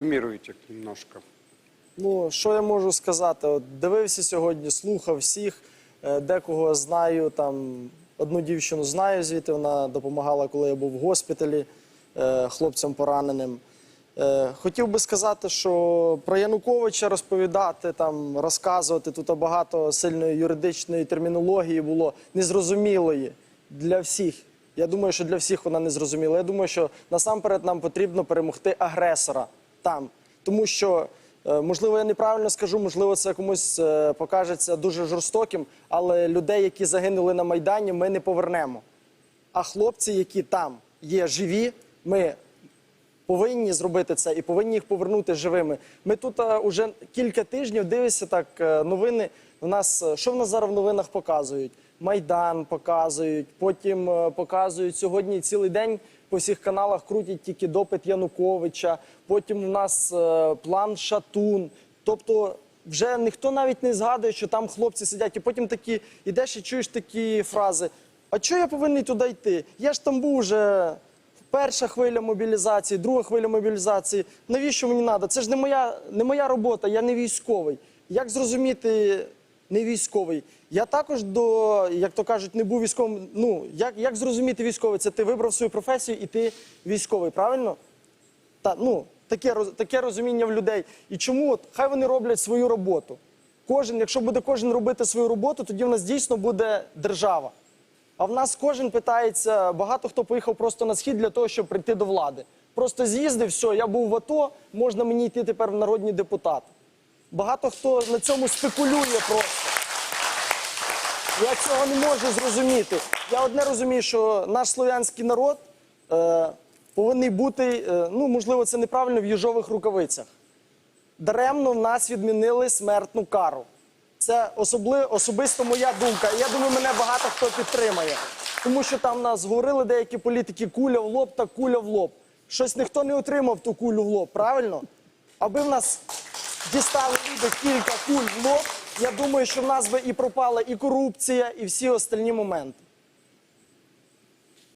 Мируете немножко. Ну, що я можу сказати? От дивився сьогодні, слухав всіх, е, декого знаю, там одну дівчину знаю звідти, вона допомагала, коли я був в госпіталі е, хлопцям пораненим. Е, Хотів би сказати, що про Януковича розповідати, там, розказувати, тут багато сильної юридичної термінології було незрозумілої для всіх. Я думаю, що для всіх вона не зрозуміла. Я думаю, що насамперед нам потрібно перемогти агресора там. Тому що, е, можливо, я неправильно скажу, можливо, це комусь е, покажеться дуже жорстоким, але людей, які загинули на Майдані, ми не повернемо. А хлопці, які там є живі, ми повинні зробити це і повинні їх повернути живими. Ми тут е, уже кілька тижнів дивишся так новини. У нас що в нас зараз в новинах показують? Майдан показують, потім показують сьогодні цілий день по всіх каналах крутять тільки допит Януковича. Потім у нас е, план Шатун. Тобто, вже ніхто навіть не згадує, що там хлопці сидять, і потім такі ідеш і чуєш такі фрази. А чого я повинен туди йти? Я ж там був вже перша хвиля мобілізації, друга хвиля мобілізації. Навіщо мені треба? Це ж не моя, не моя робота, я не військовий. Як зрозуміти не військовий? Я також до, як то кажуть, не був військовим. Ну, як, як зрозуміти військовий? Це ти вибрав свою професію і ти військовий, правильно? Та, ну, таке, таке розуміння в людей. І чому от, хай вони роблять свою роботу? Кожен, якщо буде кожен робити свою роботу, тоді в нас дійсно буде держава. А в нас кожен питається, багато хто поїхав просто на схід для того, щоб прийти до влади. Просто з'їздив, все, я був в АТО, можна мені йти тепер в народні депутати. Багато хто на цьому спекулює просто. Я цього не можу зрозуміти. Я одне розумію, що наш слов'янський народ е, повинен бути, е, ну можливо, це неправильно в їжових рукавицях. Даремно в нас відмінили смертну кару. Це особли, особисто моя думка. Я думаю, мене багато хто підтримає. Тому що там нас говорили деякі політики куля в лоб та куля в лоб. Щось ніхто не отримав ту кулю в лоб, правильно? Аби в нас дістали люди кілька куль в лоб, я думаю, що в нас би і пропала і корупція, і всі остальні моменти.